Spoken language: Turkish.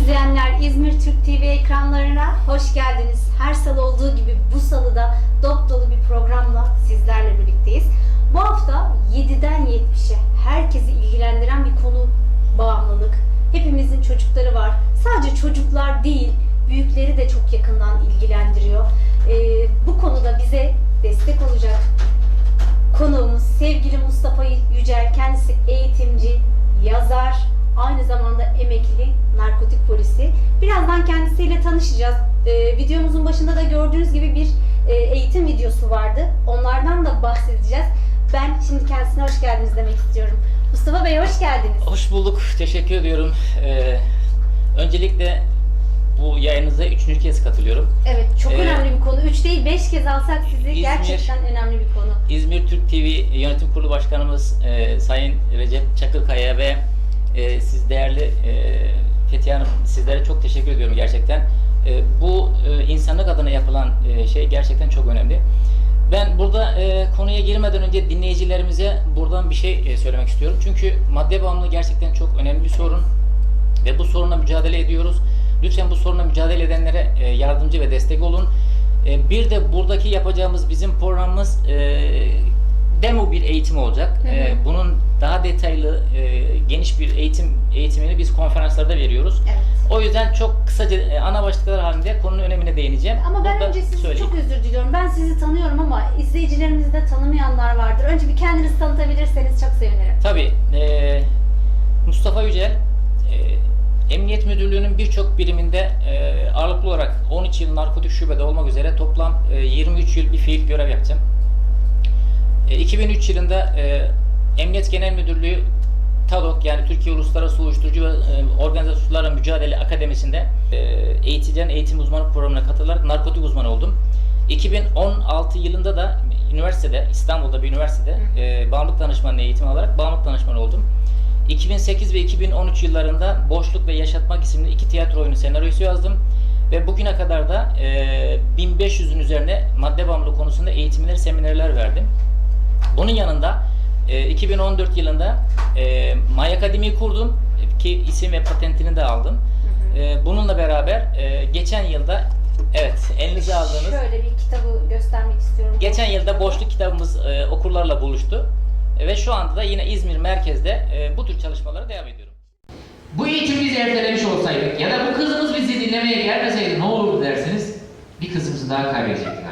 izleyenler İzmir Türk TV ekranlarına hoş geldiniz. Her salı olduğu gibi bu salıda dop dolu bir programla sizlerle birlikteyiz. Bu hafta 7'den 70'e herkesi ilgilendiren bir konu bağımlılık. Hepimizin çocukları var. Sadece çocuklar değil, büyükleri de çok yakından ilgilendiriyor. Ee, bu konuda bize destek olacak Konuğumuz sevgili Mustafa Yücel. Kendisi eğitimci, yazar, kendisiyle tanışacağız. Ee, videomuzun başında da gördüğünüz gibi bir e, eğitim videosu vardı. Onlardan da bahsedeceğiz. Ben şimdi kendisine hoş geldiniz demek istiyorum. Mustafa Bey hoş geldiniz. Hoş bulduk. Teşekkür ediyorum. Ee, öncelikle bu yayınıza üçüncü kez katılıyorum. Evet çok Ee, önemli bir konu. Üç değil beş kez alsak sizi İzmir- gerçekten önemli bir konu. İzmir Türk TV Yönetim Kurulu Başkanımız e, Sayın Recep Çakırkaya ve e, siz değerli e, Fethiye Hanım sizlere çok teşekkür ediyorum gerçekten. E, bu e, insanlık adına yapılan e, şey gerçekten çok önemli. Ben burada e, konuya girmeden önce dinleyicilerimize buradan bir şey e, söylemek istiyorum. Çünkü madde bağımlılığı gerçekten çok önemli bir sorun ve bu sorunla mücadele ediyoruz. Lütfen bu sorunla mücadele edenlere e, yardımcı ve destek olun. E, bir de buradaki yapacağımız bizim programımız e, demo bir eğitim olacak. Hı hı. E, bunun daha detaylı, e, geniş bir eğitim eğitimini biz konferanslarda veriyoruz. Evet. O yüzden çok kısaca e, ana başlıklar halinde konunun önemine değineceğim. Ama ben Burada önce sizi söyleyeyim. çok özür diliyorum. Ben sizi tanıyorum ama izleyicilerimizi de tanımayanlar vardır. Önce bir kendinizi tanıtabilirseniz çok sevinirim. Tabii. e, Mustafa Yücel, e, Emniyet Müdürlüğü'nün birçok biriminde e, ağırlıklı olarak 13 yıl narkotik şubede olmak üzere toplam e, 23 yıl bir fiil görev yaptım. E, 2003 yılında e, Emniyet Genel Müdürlüğü TADOK yani Türkiye Uluslararası Uyuşturucu ve e, Organizasyonlarla Mücadele Akademisi'nde e, eğiticiden eğitim uzmanı programına katılarak narkotik uzmanı oldum. 2016 yılında da üniversitede, İstanbul'da bir üniversitede e, bağımlılık danışmanlığı eğitimi alarak bağımlılık danışmanı oldum. 2008 ve 2013 yıllarında Boşluk ve Yaşatmak isimli iki tiyatro oyunu senaryosu yazdım. Ve bugüne kadar da e, 1500'ün üzerine madde bağımlılığı konusunda eğitimler, seminerler verdim. Bunun yanında e, 2014 yılında e, My Akademi'yi kurdum ki isim ve patentini de aldım. E, bununla beraber e, geçen yılda evet elinize aldığınız Şöyle bir kitabı göstermek istiyorum. Geçen yılda boşluk kitabımız e, okurlarla buluştu. E, ve şu anda da yine İzmir merkezde e, bu tür çalışmalara devam ediyorum. Bu eğitimi biz ertelemiş olsaydık ya da bu kızımız bizi dinlemeye gelmeseydi ne olurdu derseniz bir kızımızı daha kaybedecektik.